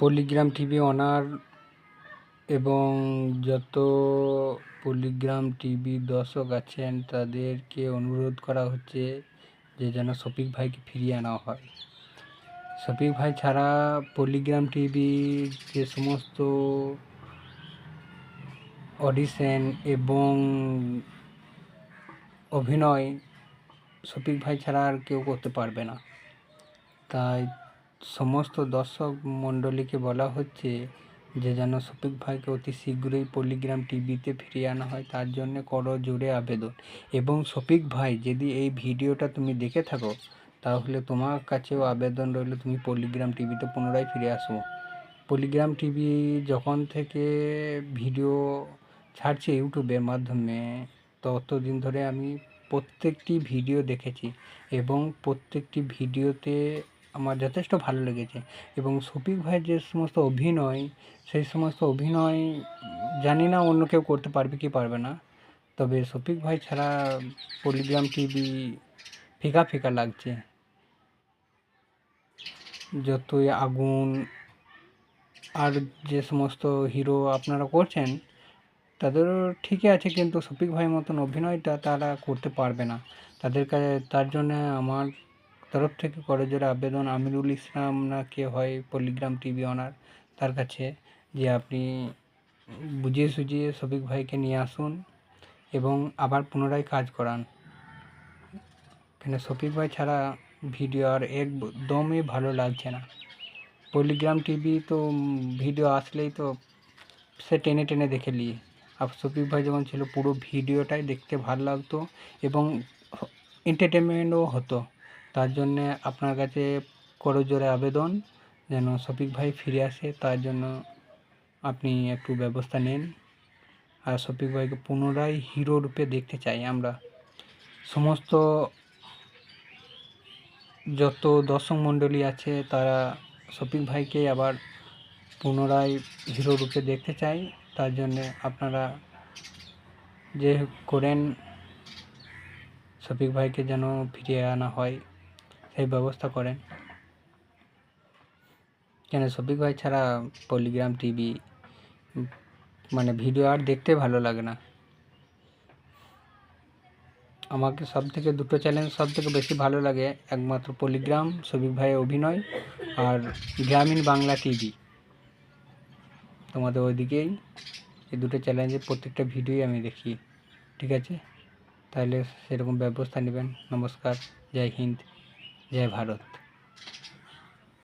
Polygram TV honour এবং যত Polygram TV দর্শক আছেন, তাদেরকে অনুরোধ করা হচ্ছে যে যেন শফিক ভাইকে ফিরিয়ে আনা হয়। শফিক ভাই ছাড়া পলিগ্রাম টিভির যে সমস্ত অডিশন এবং অভিনয় শফিক ভাই ছাড়া আর কেউ করতে পারবে না। তাই সমস্ত দর্শক মণ্ডলীকে বলা হচ্ছে যে যেন শফিক ভাইকে অতি শীঘ্রই পলিগ্রাম টিভিতে ফিরিয়ে আনা হয়, তার জন্য করো জোরে আবেদন। এবং শফিক ভাই, যদি এই ভিডিওটা তুমি দেখে থাকো, তাহলে তোমার কাছেও আবেদন রইল, তুমি পলিগ্রাম টিভিতে পুনরায় ফিরে আসো। পলিগ্রাম টিভি যখন থেকে ভিডিও ছাড়ছে ইউটিউবের মাধ্যমে, ততদিন ধরে আমি প্রত্যেকটি ভিডিও দেখেছি এবং প্রত্যেকটি ভিডিওতে আমার যথেষ্ট ভালো লেগেছে। এবং শফিক ভাইয়ের যে সমস্ত অভিনয়, সেই সমস্ত অভিনয় জানি না অন্য কেউ করতে পারবে কি পারবে না। তবে শফিক ভাই ছাড়া পলিগ্রাম টিভি ফিকা ফিকা লাগছে। যতই আগুন আর যে সমস্ত হিরো আপনারা করছেন, তাদেরও ঠিকই আছে কিন্তু শফিক ভাইয়ের মতন অভিনয়টা তারা করতে পারবে না। তাদের কাছে তার জন্য আমার তরফ থেকে করজোড়ে আবেদন আমিরুল ইসলাম না কে হয় পলিগ্রাম টিভি অনার তার কাছে যে আপনি বুঝিয়ে সুঝিয়ে শফিক ভাইকে নিয়ে আসুন এবং আবার পুনরায় কাজ করান। এখানে শফিক ভাই ছাড়া ভিডিও আর একদমই ভালো লাগছে না। পলিগ্রাম টিভি তো ভিডিও আসলেই তো সে টেনে টেনে দেখে নিই আর শফিক ভাই যখন ছিল পুরো ভিডিওটাই দেখতে ভালো লাগতো এবং এন্টারটেনমেন্টও হতো। তার জন্যে আপনার কাছে করজোড়ে আবেদন, যেন শফিক ভাই ফিরে আসে, তার জন্য আপনি একটু ব্যবস্থা নেন। আর শফিক ভাইকে পুনরায় হিরো রূপে দেখতে চাই আমরা। সমস্ত যত দর্শক মণ্ডলী আছে, তারা শফিক ভাইকে আবার পুনরায় হিরো রূপে দেখতে চাই। তার জন্যে আপনারা যে করেন, শফিক ভাইকে যেন ফিরিয়ে আনা হয়। সেই ব্যবস্থা করেন। কেন শফিক ভাই ছাড়া পলিগ্রাম টিভি মানে ভিডিও আর দেখতে ভালো লাগে না। আমাকে সব থেকে দুটো চ্যানেল সব থেকে বেশি ভালো লাগে, একমাত্র পলিগ্রাম, শফিক ভাইয়ের অভিনয় আর গ্রামীণ বাংলা টিভি। তোমাদের ওইদিকেই এই দুটো চ্যালেঞ্জের প্রত্যেকটা ভিডিওই আমি দেখি, ঠিক আছে? তাহলে সেরকম ব্যবস্থা নেবেন। নমস্কার, জয় হিন্দ। জয় ভারত।